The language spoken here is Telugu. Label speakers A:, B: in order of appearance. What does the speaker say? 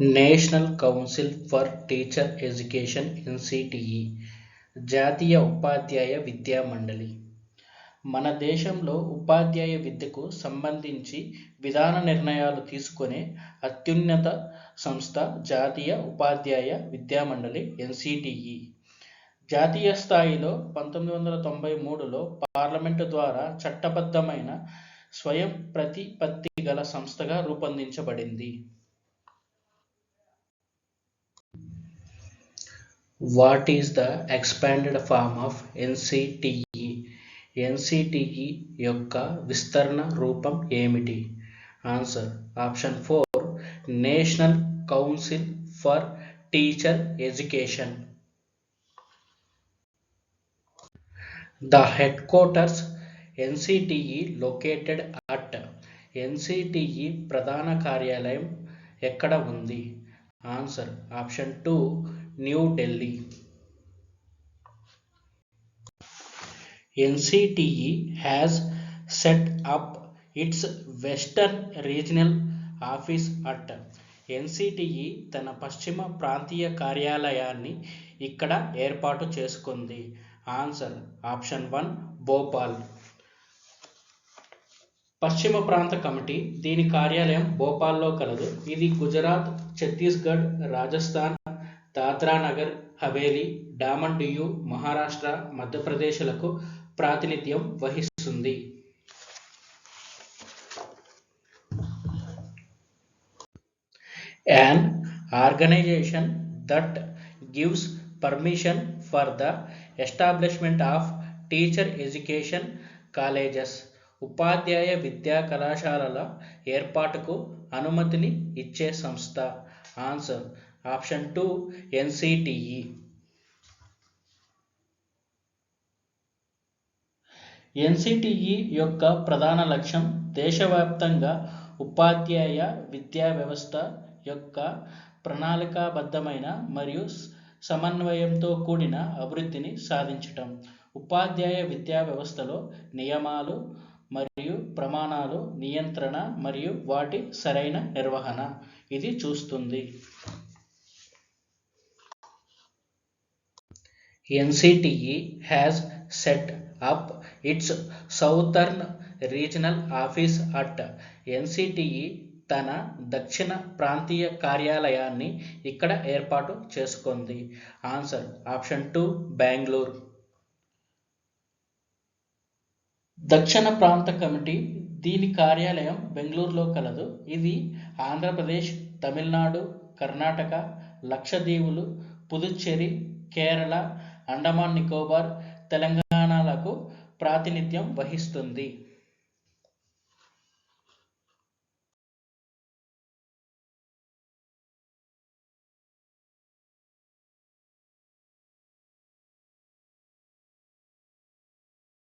A: National council for teacher education NCTE జాతీయ ఉపాధ్యాయ విద్యా మండలి. మన దేశంలో ఉపాధ్యాయ విద్యకు సంబంధించి విధాన నిర్ణయాలు తీసుకునే అత్యున్నత సంస్థ జాతీయ ఉపాధ్యాయ విద్యా మండలి ఎన్సిటిఈ. జాతీయ స్థాయిలో పంతొమ్మిది వందల తొంభై మూడులో పార్లమెంటు ద్వారా చట్టబద్ధమైన స్వయం ప్రతిపత్తి గల సంస్థగా రూపొందించబడింది. What is the expanded form of NCTE? NCTE యొక్క విస్తరణ రూపం ఏమిటి? Answer option four national council for teacher education. The headquarters NCTE located at? NCTE ప్రధాన కార్యాలయం ఎక్కడ ఉంది? Answer option two New Delhi NCTE has set up its western regional office at NCTE తన పశ్చిమ ప్రాంతీయ కార్యాలయాన్ని ఇక్కడ ఏర్పాటు చేసుకుంది. ఆన్సర్ ఆప్షన్ వన్ భోపాల్ పశ్చిమ ప్రాంత కమిటీ దీని కార్యాలయం భోపాల్లో కలదు. ఇది గుజరాత్ ఛత్తీస్గఢ్ రాజస్థాన్ దాద్రానగర్ హవేలీ డామన్ డియు మహారాష్ట్ర మధ్యప్రదేశ్లకు ప్రాతినిధ్యం వహిస్తుంది an organization that gives permission for the establishment of teacher education colleges ఉపాధ్యాయ విద్యా కళాశాలల ఏర్పాటుకు అనుమతిని ఇచ్చే సంస్థ answer. Option two NCTE NCTE యొక్క ప్రధాన లక్ష్యం దేశవ్యాప్తంగా ఉపాధ్యాయ విద్యా వ్యవస్థ యొక్క ప్రణాళికాబద్ధమైన మరియు సమన్వయంతో కూడిన అభివృద్ధిని సాధించటం. ఉపాధ్యాయ విద్యా వ్యవస్థలో నియమాలు మరియు ప్రమాణాలు నియంత్రణ మరియు వాటి సరైన నిర్వహణ. ఇది చూస్తుంది. NCTE has set up its southern regional office at NCTE తన దక్షిణ ప్రాంతీయ కార్యాలయాన్ని ఇక్కడ ఏర్పాటు చేసుకుంది. ఆన్సర్ ఆప్షన్ టూ బెంగళూరు దక్షిణ ప్రాంత కమిటీ దీని కార్యాలయం బెంగళూరులో కలదు. ఇది ఆంధ్రప్రదేశ్ తమిళనాడు కర్ణాటక లక్షద్వీపులు పుదుచ్చేరి కేరళ అండమాన్ నికోబార్ తెలంగాణలకు ప్రాతినిధ్యం వహిస్తుంది.